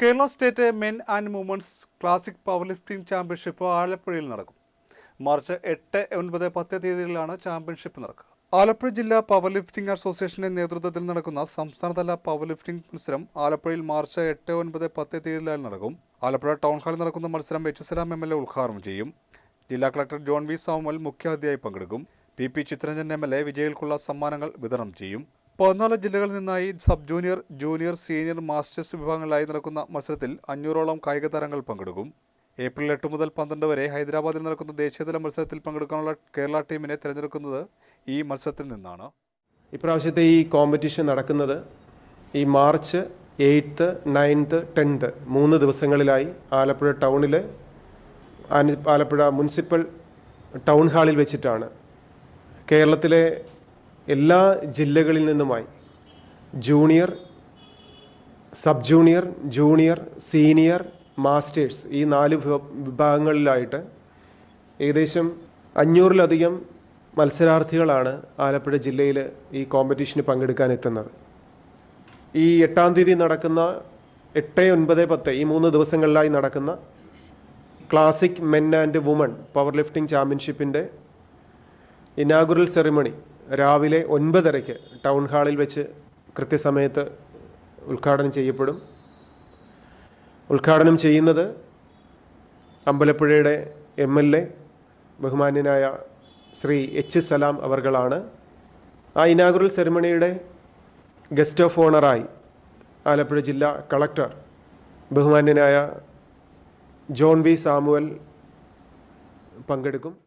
Kerala state men and women's classic power lifting championship ആലപ്പുഴയിൽ നടക്കും. March എട്ട് ഒൻപത് പത്ത് തീയതികളിലാണ് ചാമ്പ്യൻഷിപ്പ് നടക്കുക. ആലപ്പുഴ ജില്ലാ പവർ ലിഫ്റ്റിംഗ് അസോസിയേഷന്റെ നേതൃത്വത്തിൽ നടക്കുന്ന സംസ്ഥാനതല പവർ ലിഫ്റ്റിംഗ് മത്സരം ആലപ്പുഴയിൽ മാർച്ച് എട്ട് ഒൻപത് പത്ത് തീയതികളിൽ നടക്കും. ആലപ്പുഴ ടൗൺ ഹാളിൽ നടക്കുന്ന മത്സരം H Salam M L A ഉദ്ഘാടനം ചെയ്യും. ജില്ലാ കളക്ടർ ജോൺ വി സാമുവൽ മുഖ്യാതിഥിയായി പങ്കെടുക്കും. P P Chitharanjan M L A വിജയികൾക്കുള്ള സമ്മാനങ്ങൾ വിതരണം ചെയ്യും. പതിനാല് ജില്ലകളിൽ നിന്നായി sub junior junior senior masters വിഭാഗങ്ങളിലായി നടക്കുന്ന മത്സരത്തിൽ അഞ്ഞൂറോളം കായിക താരങ്ങൾ പങ്കെടുക്കും. ഏപ്രിൽ എട്ട് മുതൽ പന്ത്രണ്ട് വരെ ഹൈദരാബാദിൽ നടക്കുന്ന ദേശീയതല മത്സരത്തിൽ പങ്കെടുക്കാനുള്ള കേരള ടീമിനെ തിരഞ്ഞെടുക്കുന്നത് ഈ മത്സരത്തിൽ നിന്നാണ്. ഇപ്രാവശ്യത്തെ ഈ കോമ്പറ്റീഷൻ നടക്കുന്നത് ഈ മാർച്ച് എയ്ത്ത് നയൻത്ത് ടെൻത്ത് മൂന്ന് ദിവസങ്ങളിലായി ആലപ്പുഴ ടൗണിൽ ആലപ്പുഴ മുനിസിപ്പൽ ടൗൺ ഹാളിൽ വെച്ചിട്ടാണ്. കേരളത്തിലെ എല്ലാ ജില്ലകളിൽ നിന്നുമായി junior sub junior junior senior masters ഈ നാല് വിഭാഗങ്ങളിലായിട്ട് ഏകദേശം അഞ്ഞൂറിലധികം മത്സരാർത്ഥികളാണ് ആലപ്പുഴ ജില്ലയിൽ ഈ കോമ്പറ്റീഷന് പങ്കെടുക്കാൻ എത്തുന്നത്. ഈ എട്ടാം തീയതി നടക്കുന്ന എട്ട് ഒൻപത് പത്ത് ഈ മൂന്ന് ദിവസങ്ങളിലായി നടക്കുന്ന classic men and women power lifting ചാമ്പ്യൻഷിപ്പിന്റെ ഇനാഗുറൽ സെറിമണി രാവിലെ ഒൻപതരയ്ക്ക് ടൗൺ ഹാളിൽ വെച്ച് കൃത്യസമയത്ത് ഉദ്ഘാടനം ചെയ്യപ്പെടും. ഉദ്ഘാടനം ചെയ്യുന്നത് അമ്പലപ്പുഴയുടെ എം എൽ എ ബഹുമാന്യനായ ശ്രീ എച്ച് സലാം അവർകളാണ്. ആ ഇനാഗുറൽ സെറിമണിയുടെ ഗസ്റ്റ് ഓഫ് ഓണറായി ആലപ്പുഴ ജില്ലാ കളക്ടർ ബഹുമാന്യനായ ജോൺ വി സാമുവൽ പങ്കെടുക്കും.